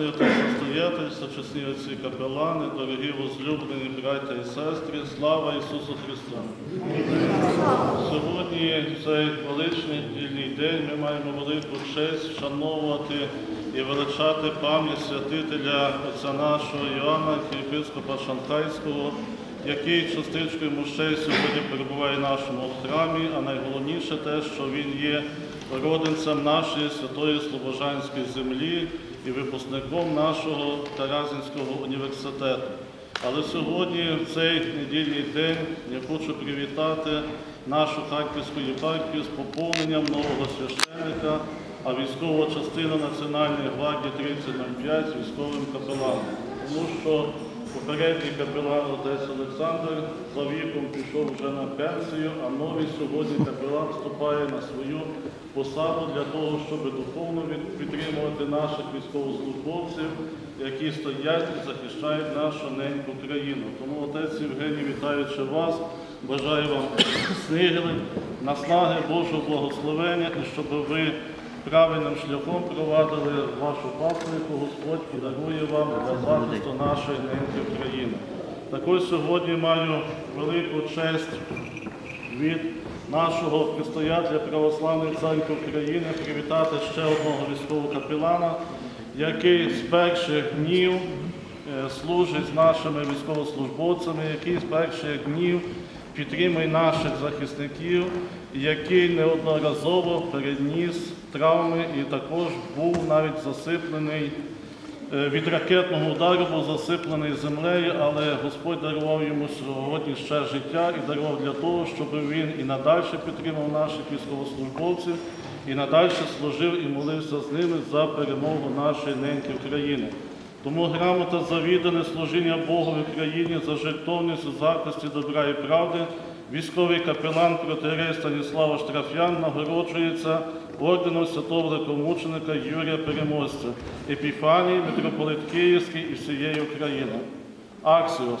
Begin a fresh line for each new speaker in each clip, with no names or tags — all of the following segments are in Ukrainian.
Настоятельства, чесні отці капелани, дорогі возлюблені браття і сестри, слава Ісусу Христу! Сьогодні, в цей величний дільний день, ми маємо велику честь вшановувати і величати пам'ять святителя отця нашого Іоанна, єпископа Шанхайського, який частичкою мощей сьогодні перебуває в нашому храмі, а найголовніше те, що він є родинцем нашої святої Слобожанської землі і випускником нашого Таразинського університету. Але сьогодні, в цей недільний день, я хочу привітати нашу Харківську єпархію з поповненням нового священника, а військова частина Національної гвардії 3005 з військовим капеланом. Тому що попередній капелан отець Олександр за віком пішов вже на пенсію, а новий сьогодні капелан вступає на свою посаду для того, щоб духовно підтримувати наших військовослужбовців, які стоять і захищають нашу неньку країну. Тому отець Євгеній, вітаючи вас, бажаю вам снигли, наснаги Божого благословення і щоб ви правильним шляхом провадили вашу паству, яку Господь подарує вам для захисту нашої неньки України. Також сьогодні маю велику честь від нашого предстоятеля Православної церкви України привітати ще одного військового капелана, який з перших днів е, служить з нашими військовослужбовцями, який з перших днів підтримує наших захисників, який неодноразово переніс травми і також був навіть засиплений Е, від ракетного удару був засиплений землею, але Господь дарував йому сьогодні ще життя і дарував для того, щоб він і надалі підтримав наших військовослужбовців, і надалі служив і молився з ними за перемогу нашої неньки України. Тому грамота за віддане служіння Богу в Україні за жертовність захисті добра і правди. Військовий капелан протиерей Станіслава Штрафян нагороджується орденом святого великомученика Юрія Переможця, Епіфанії, митрополит Київський і всієї України. Аксіос.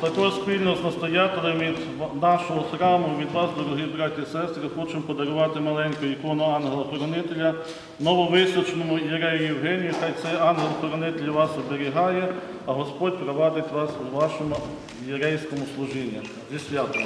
Також спільно з настоятелем від нашого храму, від вас, дорогі браті і сестри, хочемо подарувати маленьку ікону ангела-хоронителя нововисочному Ірею Євгенію. Хай цей ангел-хоронитель вас оберігає, а Господь провадить вас у вашому єрейському служінні. Зі святом.